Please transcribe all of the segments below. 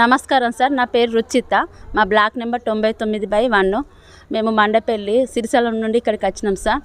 నమస్కారం సార్ నా పేరు రుచిత. మా బ్లాక్ నెంబర్ తొంభై తొమ్మిది బై వన్. మేము మండపల్లి సిరిసలం నుండి ఇక్కడికి వచ్చినాం సార్.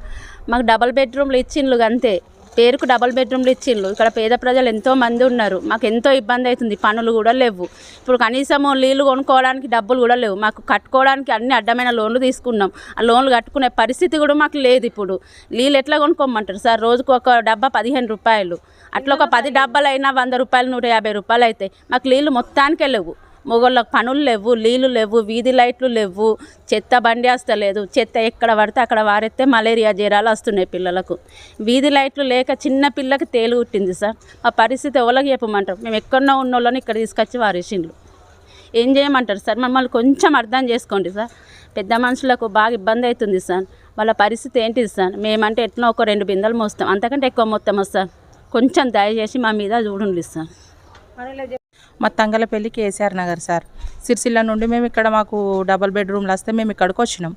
మాకు డబల్ బెడ్రూమ్లు ఇచ్చిండ్లు అంతే. పేరుకు డబల్ బెడ్రూమ్లు ఇచ్చిండ్రు. ఇక్కడ పేద ప్రజలు ఎంతో మంది ఉన్నారు. మాకు ఎంతో ఇబ్బంది అవుతుంది. పనులు కూడా లేవు. ఇప్పుడు కనీసం నీళ్ళు కొనుక్కోవడానికి డబ్బులు కూడా లేవు. మాకు కట్టుకోవడానికి అన్ని అడ్డమైన లోన్లు తీసుకున్నాం. ఆ లోన్లు కట్టుకునే పరిస్థితి కూడా మాకు లేదు ఇప్పుడు. నీళ్ళు ఎట్లా కొనుక్కోమంటారు? సార్ రోజుకు ఒక డబ్బా పదిహేను రూపాయలు. అట్లా ఒక పది డబ్బాలైనా వంద రూపాయలు నూట యాభై రూపాయలు అయితే మాకు నీళ్ళు మొత్తానికే లేవు. మొగోళ్ళకి పనులు లేవు నీళ్ళు లేవు వీధి లైట్లు లేవు చెత్త బండి వస్తలేదు చెత్త ఎక్కడ పడితే అక్కడ వారెత్తే మలేరియా జ్వరాలు వస్తున్నాయి పిల్లలకు. వీధి లైట్లు లేక చిన్న పిల్లకి తేలు పుట్టింది సార్. ఆ పరిస్థితి ఎవరికి చెప్పమంటారు? మేము ఎక్కడో ఉన్న వాళ్ళని ఇక్కడ తీసుకొచ్చి వారేసిండ్రు. ఏం చేయమంటారు సార్? మమ్మల్ని కొంచెం అర్థం చేసుకోండి సార్. పెద్ద మనుషులకు బాగా ఇబ్బంది అవుతుంది సార్. వాళ్ళ పరిస్థితి ఏంటిది సార్? మేమంటే ఎట్లా ఒక రెండు బిందెలు మోస్తాం. అంతకంటే ఎక్కువ మొత్తం సార్? కొంచెం దయచేసి మా మీద చూడండి సార్. మా తంగలపల్లి కేసీఆర్ నగర్ సార్. సిరిసిల్ల నుండి మేము ఇక్కడ మాకు డబల్ బెడ్రూమ్లు వస్తే మేము ఇక్కడికి వచ్చినాం.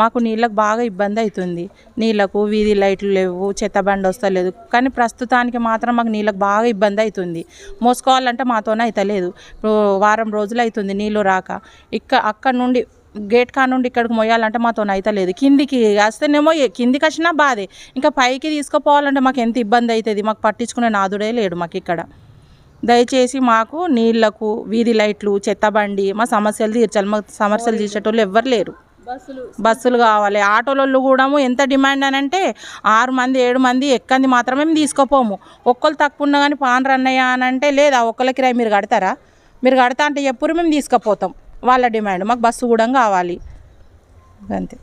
మాకు నీళ్ళకు బాగా ఇబ్బంది అవుతుంది. నీళ్ళకు వీధి లైట్లు లేవు చెత్త బండి వస్తలేదు. కానీ ప్రస్తుతానికి మాత్రం మాకు నీళ్ళకు బాగా ఇబ్బంది అవుతుంది. మోసుకోవాలంటే మాతోనే అవుతలేదు వారం రోజులు అవుతుంది నీళ్ళు రాక. ఇక్క అక్కడ నుండి గేట్ కా నుండి ఇక్కడికి మొయ్యాలంటే మాతో అవుతలేదు కిందికి వస్తేనేమో కిందికి వచ్చినా బాధే. ఇంకా పైకి తీసుకుపోవాలంటే మాకు ఎంత ఇబ్బంది అవుతుంది? మాకు పట్టించుకునే నాదుడే లేడు మాకు ఇక్కడ. దయచేసి మాకు నీళ్ళకు వీధి లైట్లు చెత్తబండి మా సమస్యలు తీర్చాలి. మా సమస్యలు తీర్చేటోళ్ళు ఎవ్వరు లేరు. బస్సులు. కావాలి. ఆటోలలో కూడా ఎంత డిమాండ్ అని అంటే ఆరు మంది ఏడు మంది ఎక్కంది మాత్రమే మేము తీసుకోపోము. ఒక్కరు తక్కువ ఉన్నా కానీ పాన్ రన్నయ్య అని అంటే లేదా ఒక్కళ్ళ కిరాయి మీరు కడతారా? మీరు కడతా అంటే ఎప్పుడు మేము తీసుకుపోతాం. వాళ్ళ డిమాండ్. మాకు బస్సు కూడా కావాలి. అంతే.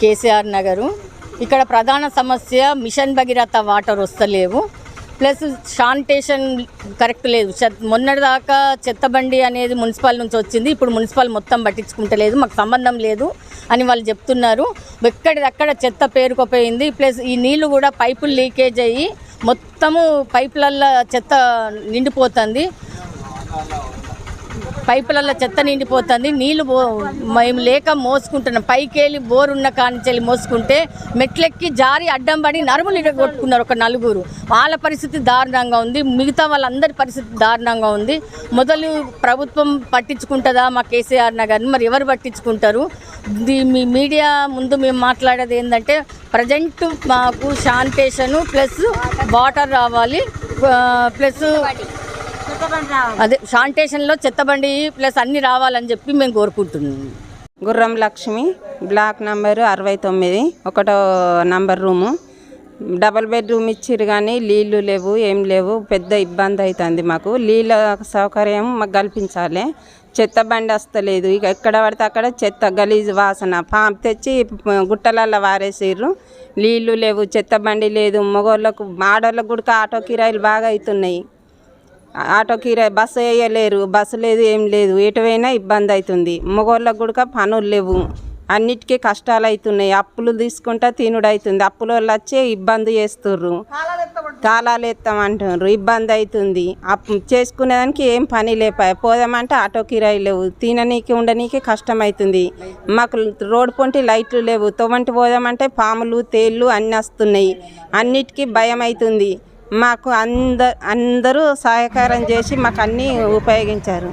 కేసీఆర్ నగరు. ఇక్కడ ప్రధాన సమస్య మిషన్ భగీరథ వాటర్ వస్తలేవు. ప్లస్ శానిటేషన్ కరెక్ట్ లేదు. చెత్త- మొన్నటిదాకా చెత్తబండి అనేది మున్సిపల్ నుంచి వచ్చింది. ఇప్పుడు మున్సిపల్ మొత్తం పట్టించుకుంటలేదు మాకు సంబంధం లేదు అని వాళ్ళు చెప్తున్నారు. ఎక్కడిదక్కడ చెత్త పేరుకుపోయింది. ప్లస్ ఈ నీళ్ళు కూడా పైపులు లీకేజ్ అయ్యి మొత్తము పైపులల్లో చెత్త నిండిపోతుంది. పైపులలో చెత్త నిండిపోతుంది. నీళ్ళు పో మేము లేక మోసుకుంటున్నాం. పైకెళ్ళి బోర్ ఉన్న కానిచెల్లి మోసుకుంటే మెట్లెక్కి జారి అడ్డం పడి నరుములు కొట్టుకున్నారు ఒక నలుగురు. వాళ్ళ పరిస్థితి దారుణంగా ఉంది. మిగతా వాళ్ళందరి పరిస్థితి దారుణంగా ఉంది. మొదలు ప్రభుత్వం పట్టించుకుంటుందా మా కేసీఆర్ నగర్ని? మరి ఎవరు పట్టించుకుంటారు? మీ మీడియా ముందు మేము మాట్లాడేది ఏంటంటే ప్రజెంట్ మాకు శానిటేషను ప్లస్ వాటర్ రావాలి. ప్లస్ అదే శానిటేషన్లో చెత్తబండి ప్లస్ అన్ని రావాలని చెప్పి మేము కోరుకుంటున్నాం. గుర్రం లక్ష్మి బ్లాక్ నంబరు అరవై తొమ్మిది ఒకటో నంబర్ రూము. డబల్ బెడ్రూమ్ ఇచ్చిర్రు కానీ నీళ్ళు లేవు ఏం లేవు పెద్ద ఇబ్బంది అవుతుంది మాకు. నీళ్ళ సౌకర్యం మాకు కల్పించాలి. చెత్త బండి వస్తలేదు. ఇక ఎక్కడ పడితే అక్కడ చెత్త గలీజ్ వాసన. పా తెచ్చి గుట్టలల్లో వారేసిర్రు. నీళ్ళు లేవు చెత్త బండి లేదు. మగవాళ్ళకు ఆడవాళ్ళకు కూడా ఆటో కిరాయిలు బాగా అవుతున్నాయి. ఆటో కిరాయి బస్సు వేయలేరు బస్సు లేదు ఏం లేదు. ఎటువైనా ఇబ్బంది అవుతుంది. మగవాళ్ళకు కూడా పనులు లేవు. అన్నిటికీ కష్టాలు అవుతున్నాయి. అప్పులు తీసుకుంటా తినుడు అవుతుంది. అప్పుల వాళ్ళు వచ్చి ఇబ్బంది చేస్తుర్రు. తాళాలు ఎత్తామంటున్నారు ఇబ్బంది అవుతుంది. అప్పు చేసుకునేదానికి ఏం పని లేపాయి పోదామంటే ఆటో కిరాయి లేవు. తిననీకి ఉండనీకి కష్టం అవుతుంది. మాకు రోడ్ పొంటి లైట్లు లేవు. తొవంటి పోదామంటే పాములు తేళ్ళు అన్నీ వస్తున్నాయి. అన్నిటికీ భయం అవుతుంది. మాకు అంద అందరూ సహకారం చేసి మాకు అన్నీ ఉపయోగించారు.